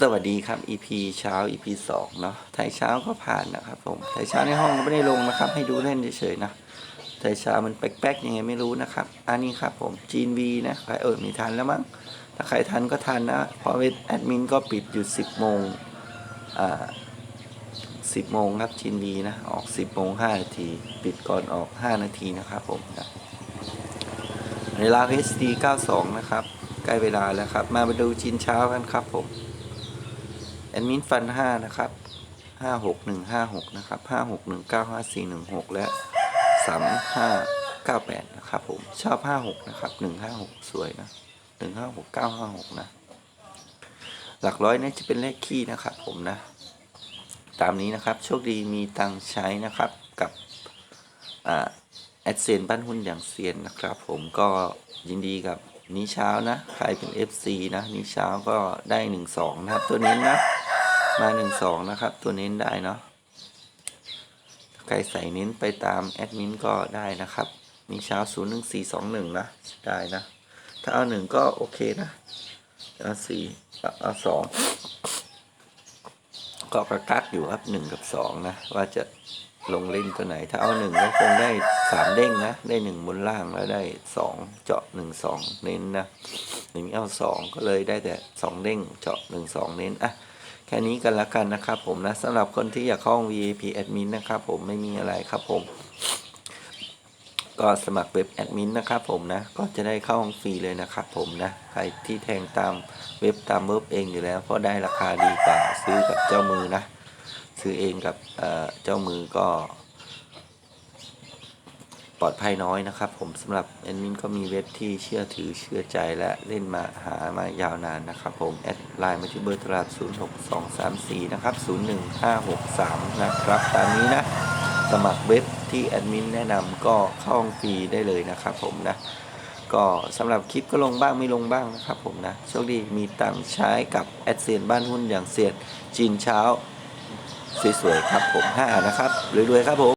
สวัสดีครับ EP เช้า EP สองเนาะไทยเช้าก็ผ่านนะครับผมไทยเช้าในห้องก็ไม่ได้ลงนะครับ ให้ดูเล่นเฉยๆนะไทยเช้ามันแป๊กๆยังไงไม่รู้นะครับ อันนี้ครับผมจีนวีนะใครเออมีทันแล้วมั้งถ้าใครทันก็ทันนะเพราะเว็บแอดมินก็ปิดอยู่ 10โมงอ่า10โมงครับจีนวีนะออก 10โมง5นาทีปิดก่อนออก 5 นาทีนะครับผมนะเวลา HD 92 นะครับ ใกล้เวลาแล้วครับ มามาดูจีนเช้ากันครับผม แอดมินฟันห้านะครับห้าหกหนึ่งห้าหกนะครับห้าหกหนึ่งเก้าห้าสี่หนึ่งหกและสามห้าเก้าแปดนะครับผมชอบห้าหกนะครับหนึ่งห้าหกสวยนะหนึ่งห้าหกเก้าห้าหกนะหลักร้อยนี่จะเป็นเลขคี่นะครับผมนะ ตามนี้นะครับโชคดีมีตังใช้นะครับกับอแอดเซนบ้านหุ้นอย่างเซียนนะครับผมก็ยินดีกับนี้เช้านะ ใครเป็น FC นะนี้เช้าก็ได้หนึ่งสองนะครับ ตัวเน้นะ มาหนึ่งสองนะครับ ตัวเน้นได้เนาะใครใส่เน้นไปตามแอดมินก็ได้นะครับนี้เช้าศูนย์หนึ่งสี่สองหนึ่งนะได้นะ ถ้าเอาหนึ่งก็โอเคนะเอาสี่เอาเอาสองก็กระกักอยู่ครับหนึ่งกับสองนะ ว่าจะลงเล่นตัวไหน ถ้าเอาหนึ่งก็คงได้สามเด้งนะ ได้หนึ่งบนล่างแล้วได้สองเจาะหนึ่งสองเน้นนะหนึ่งเอาสองก็เลยได้แต่สองเด้งเจาะหนึ่งสองเน้นอะ แค่นี้กันละกันนะครับผมนะสำหรับคนที่อยากเข้าห้อง VIP admin นะครับผมไม่มีอะไรครับผม ก็สมัครเว็บแอดมินนะครับผมนะ ก็จะได้เข้าห้องฟรีเลยนะครับผมนะ ใครที่แทงตามเว็บตามเว็บเองอยู่แล้ว เพราะได้ราคาดีกว่าซื้อกับเจ้ามือนะ ซื้อเองกับเจ้ามือก็ ลอดภัยน้อยนะครับ ผมสำหรับแอดมินก็มีเว็บที่เชื่อถือเชื่อใจและเล่นมาหามายาวนานนะครับ ผมแอดไลน์มาที่เบอร์โทรศัพท์06234 นะครับ 01563 นะครับ ตามนี้นะ สมัครเว็บที่แอดมินแนะนำก็เข้าฟรีได้เลยนะครับผมนะ ก็สำหรับคลิปก็ลงบ้างไม่ลงบ้างนะครับผมนะ โชคดีมีตังค์ใช้กับแอดเซียนบ้านหุ้นอย่างเซียนจีนเช้าสวยๆครับผมห้านะครับรวยๆครับผม